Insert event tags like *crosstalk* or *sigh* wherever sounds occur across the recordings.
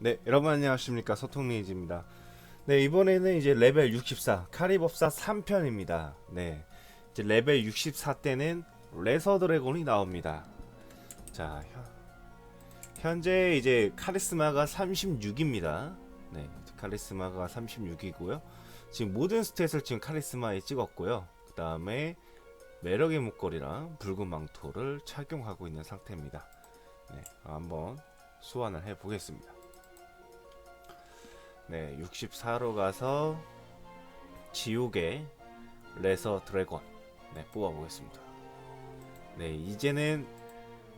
네, 여러분 안녕하십니까 소통리이즈입니다. 네, 이번에는 이제 레벨 64 카리법사 3편입니다. 네, 이제 레벨 64 때는 레서 드래곤이 나옵니다. 자, 현, 현재 이제 카리스마가 36입니다. 네, 카리스마가 36이고요. 지금 모든 스탯을 지금 카리스마에 찍었고요. 그 다음에 매력의 목걸이랑 붉은 망토를 착용하고 있는 상태입니다. 네, 한번 소환을 해 보겠습니다. 네, 64로 가서 지옥의 레서 드래곤 네, 뽑아 보겠습니다. 네, 이제는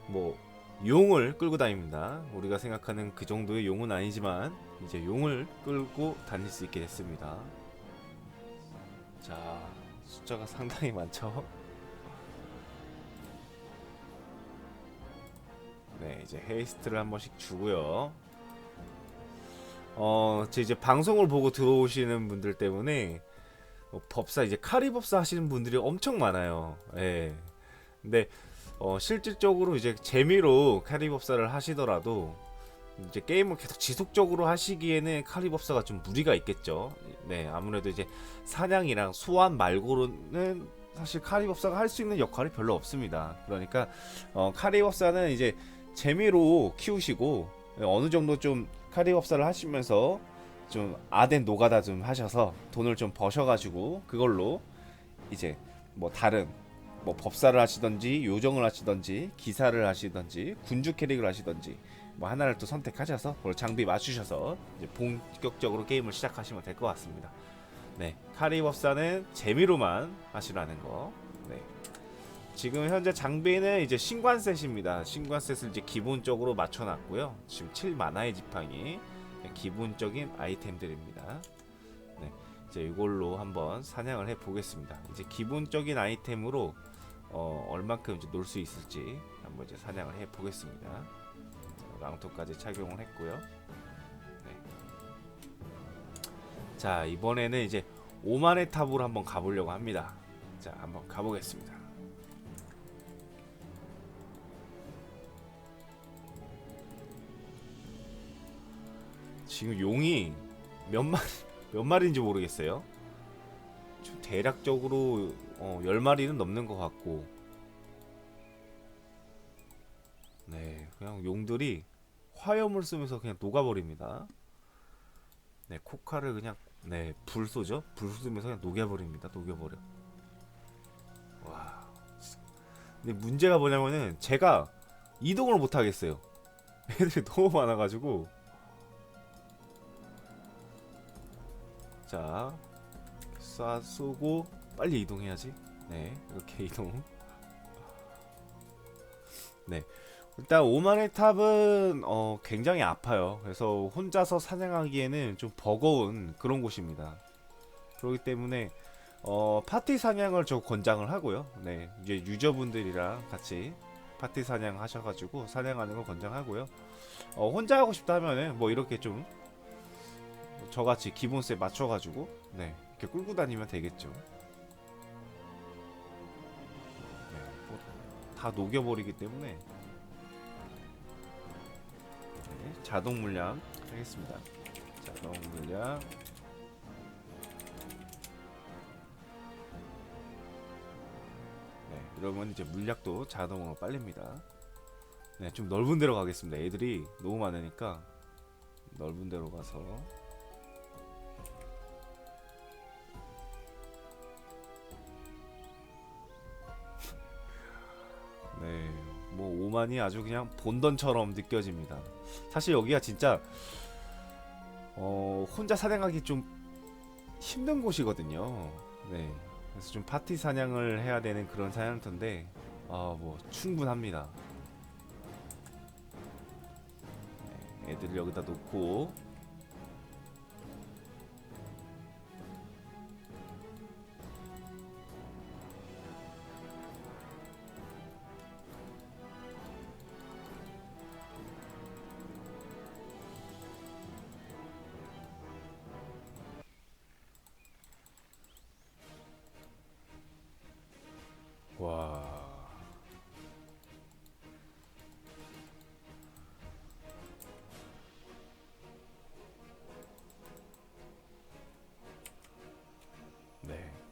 뭐 용을 끌고 다닙니다. 우리가 생각하는 그 정도의 용은 아니지만 이제 용을 끌고 다닐 수 있게 됐습니다. 자, 숫자가 상당히 많죠. 네, 이제 헤이스트를 한 번씩 주고요. 어, 제 이제 방송을 보고 들어오시는 분들 때문에 어, 법사 이제 카리법사 하시는 분들이 엄청 많아요. 예. 근데 어, 실질적으로 이제 재미로 카리법사를 하시더라도 이제 게임을 계속 지속적으로 하시기에는 카리법사가 좀 무리가 있겠죠. 네, 아무래도 이제 사냥이랑 소환 말고는 사실 카리법사가 할 수 있는 역할이 별로 없습니다. 그러니까 어, 카리법사는 이제 재미로 키우시고 어느 정도 좀 카리법사를 하시면서 좀 아덴 노가다 좀 하셔서 돈을 좀 버셔가지고 그걸로 이제 뭐 다른 뭐 법사를 하시던지 요정을 하시던지 기사를 하시던지 군주 캐릭을 하시던지 뭐 하나를 또 선택하셔서 그걸 장비 맞추셔서 이제 본격적으로 게임을 시작하시면 될 것 같습니다. 네, 카리법사는 재미로만 하시라는 거. 네. 지금 현재 장비는 이제 신관셋입니다. 신관셋을 이제 기본적으로 맞춰놨고요. 지금 7 만화의 지팡이 기본적인 아이템들입니다. 네, 이제 이걸로 한번 사냥을 해 보겠습니다. 이제 기본적인 아이템으로 어, 얼만큼 이제 놀 수 있을지 한번 이제 사냥을 해 보겠습니다. 랑토까지 착용을 했고요. 네. 자 이번에는 이제 오만의 탑으로 한번 가보려고 합니다. 자 한번 가보겠습니다. 지금 용이 몇 마리 *laughs* 몇 마리인지 모르겠어요. 좀 대략적으로 어, 10마리는 넘는 것 같고 네 그냥 용들이 화염을 쓰면서 그냥 녹아버립니다. 네 코카를 그냥 네불 쏘죠. 불 쏘면서 그냥 녹여버립니다. 녹여버려. 와. 근데 문제가 뭐냐면은 제가 이동을 못 하겠어요. *laughs* 애들이 너무 많아가지고 자, 쏴 쏘고 빨리 이동해야지. 네, 이렇게 *laughs* 이동. 네, 일단 오만의 탑은 어, 굉장히 아파요. 그래서 혼자서 사냥하기에는 좀 버거운 그런 곳입니다. 그렇기 때문에 어, 파티 사냥을 저 권장을 하고요. 네, 이제 유저분들이랑 같이 파티 사냥 하셔가지고 사냥하는 걸 권장하고요. 어, 혼자 하고 싶다 하면은 뭐 이렇게 좀 저같이 기본세 맞춰가지고 네 이렇게 끌고 다니면 되겠죠. 네, 뭐 다 녹여버리기 때문에 네, 자동 물량 하겠습니다. 자동 물량 네, 이러면 이제 물약도 자동으로 빨립니다. 네, 좀 넓은 데로 가겠습니다. 애들이 너무 많으니까 넓은 데로 가서 오만이 아주 그냥 본던처럼 느껴집니다. 사실 여기가 진짜 어, 혼자 사냥하기 좀 힘든 곳이거든요. 네, 그래서 좀 파티 사냥을 해야 되는 그런 사냥터인데 아, 뭐 충분합니다. 네, 애들 여기다 놓고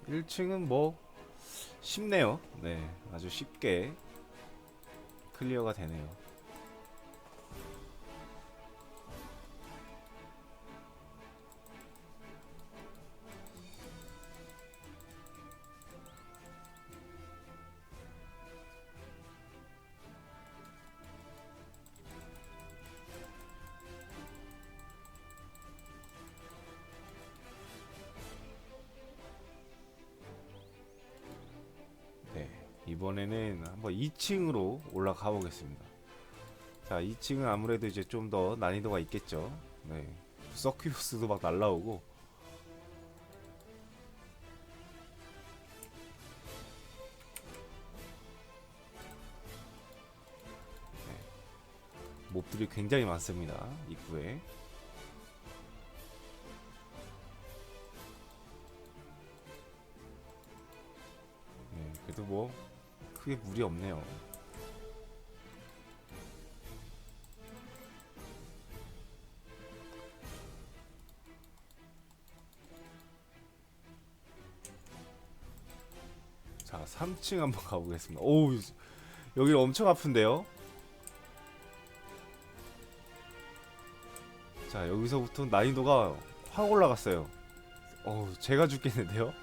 1층은 뭐 쉽네요. 네, 아주 쉽게 클리어가 되네요. 이번에는 한번 2층으로 올라가 보겠습니다. 자, 2층은 아무래도 이제 좀 더 난이도가 있겠죠. 네, 서큐스도 막 날라오고. 네, 몹들이 굉장히 많습니다. 입구에. 크게 무리 없네요. 자, 3층 한번 가보겠습니다. 오우, 여기 엄청 아픈데요? 자, 여기서부터 난이도가 확 올라갔어요. 어우, 제가 죽겠는데요?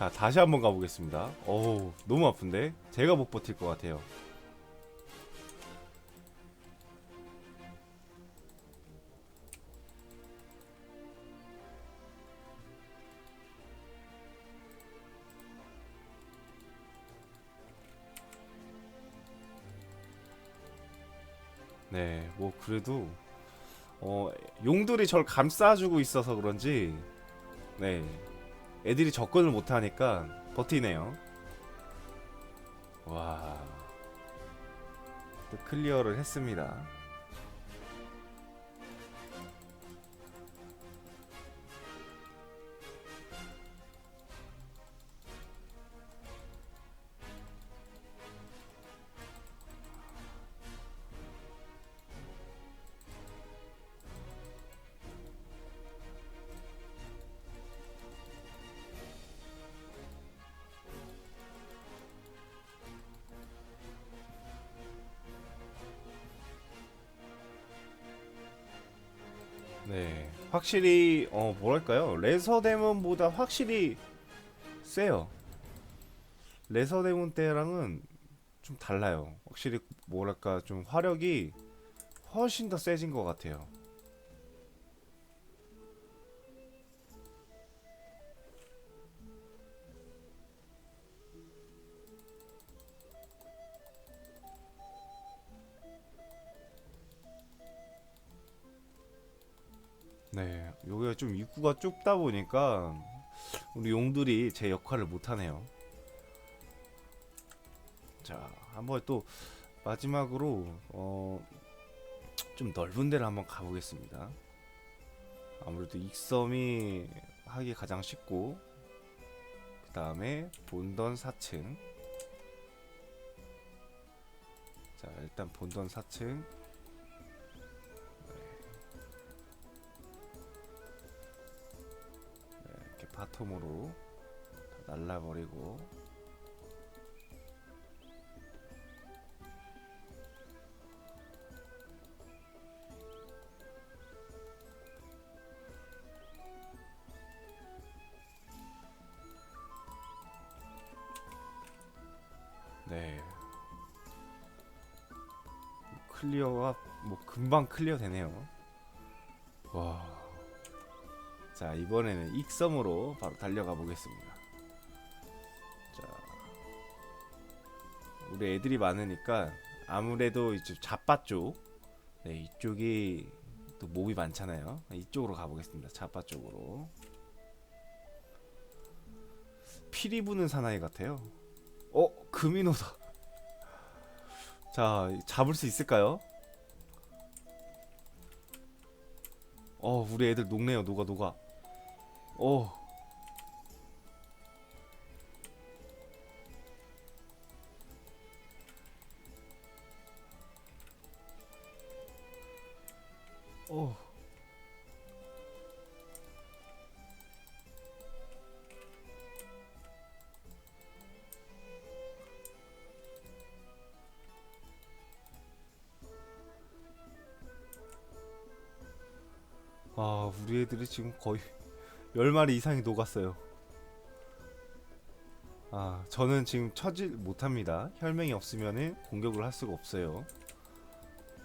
자, 다시 한번 가보겠습니다. 어우, 너무 아픈데? 제가 못 버틸 것 같아요. 네, 뭐 그래도 어, 용들이 절 감싸주고 있어서 그런지 네, 애들이 접근을 못하니까 버티네요. 와, 또 클리어를 했습니다. 확실히 어 뭐랄까요? 레서 데몬보다 확실히 세요. 레서 데몬 때랑은 좀 달라요. 확실히 뭐랄까 좀 화력이 훨씬 더 세진 것 같아요. 네, 여기가 좀 입구가 좁다 보니까 우리 용들이 제 역할을 못 하네요. 자, 한번 또 마지막으로 어, 좀 넓은 데를 한번 가보겠습니다. 아무래도 익섬이 하기 가장 쉽고 그 다음에 본던 4층. 자, 일단 본던 4층. 바텀으로 다 날라버리고. 네. 클리어가 뭐 금방 클리어 되네요. 와 자 이번에는 익섬으로 바로 달려가 보겠습니다. 자 우리 애들이 많으니까 아무래도 이제 자빠 쪽, 네 이쪽이 또 몹이 많잖아요. 이쪽으로 가보겠습니다. 자빠 쪽으로. 피리 부는 사나이 같아요. 어 금이노다. *laughs* 자 잡을 수 있을까요? 어 우리 애들 녹네요 녹아 녹아. 오. 오. 아, 우리 애들이 지금 거의 10마리 이상이 녹았어요. 아 저는 지금 처질 못합니다. 혈맹이 없으면은 공격을 할 수가 없어요.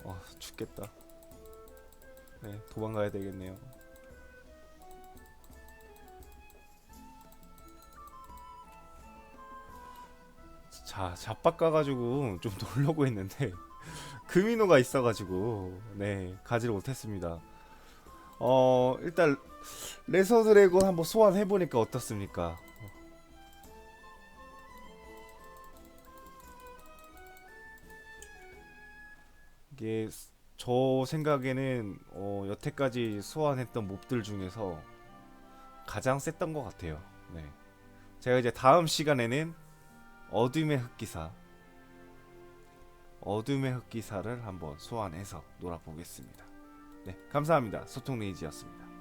아 죽겠다. 네 도망가야 되겠네요. 자 잡박 가가지고 좀 놀려고 했는데 *laughs* 금이노가 있어가지고 네 가지를 못했습니다. 어 일단 레서 드래곤 한번 소환해 보니까 어떻습니까? 이게 저 생각에는 어, 여태까지 소환했던 몹들 중에서 가장 셌던 것 같아요. 네. 제가 이제 다음 시간에는 어둠의 흑기사, 어둠의 흑기사를 한번 소환해서 놀아보겠습니다. 네, 감사합니다. 소통 레이지였습니다.